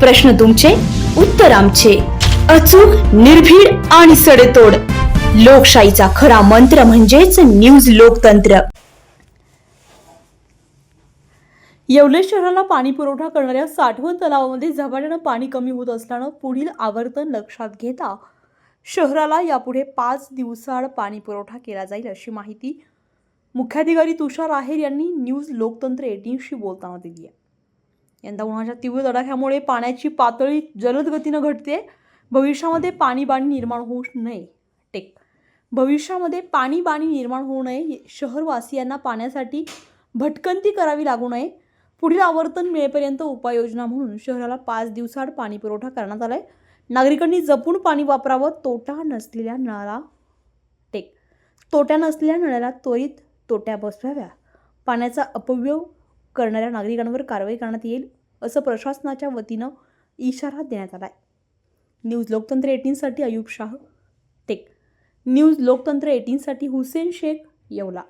प्रश्न तुमचे उत्तर आमचे. अचूक निर्भीड आणि सडेतोड. लोकशाहीचा खरा मंत्र म्हणजेच न्यूज लोकतंत्र. येवले शहराला पाणी पुरवठा करणाऱ्या साठवण तलावामध्ये झपाट्यानं पाणी कमी होत असल्यानं पुढील आवर्तन लक्षात घेता शहराला यापुढे पाच दिवसाआड पाणी पुरवठा केला जाईल अशी माहिती मुख्याधिकारी तुषार आहेर यांनी न्यूज लोकतंत्र एटीनशी बोलताना दिली आहे. यंदा उन्हाच्या तीव्र तडाख्यामुळे पाण्याची पातळी जलद गतीनं घटते. भविष्यामध्ये पाणीबाणी निर्माण होऊ नये. टेक. भविष्यामध्ये पाणीबाणी निर्माण होऊ नये. शहरवासियांना पाण्यासाठी भटकंती करावी लागू नये. पुढील आवर्तन मिळेपर्यंत उपाययोजना म्हणून शहराला पाच दिवसाआड पाणीपुरवठा करण्यात आला आहे नागरिकांनी जपून पाणी वापरावं. तोटा नसलेल्या नळाला टेक. तोट्या नसलेल्या नळाला त्वरित तोट्या बसवाव्या. पाण्याचा अपव्यय करणाऱ्या नागरिकांवर कारवाई करण्यात येईल. असं प्रशासनाच्या वतीनं इशारा देण्यात आला आहे न्यूज लोकतंत्र एटीनसाठी अयूब शाह टेक. न्यूज लोकतंत्र एटीनसाठी हुसेन शेख येवला.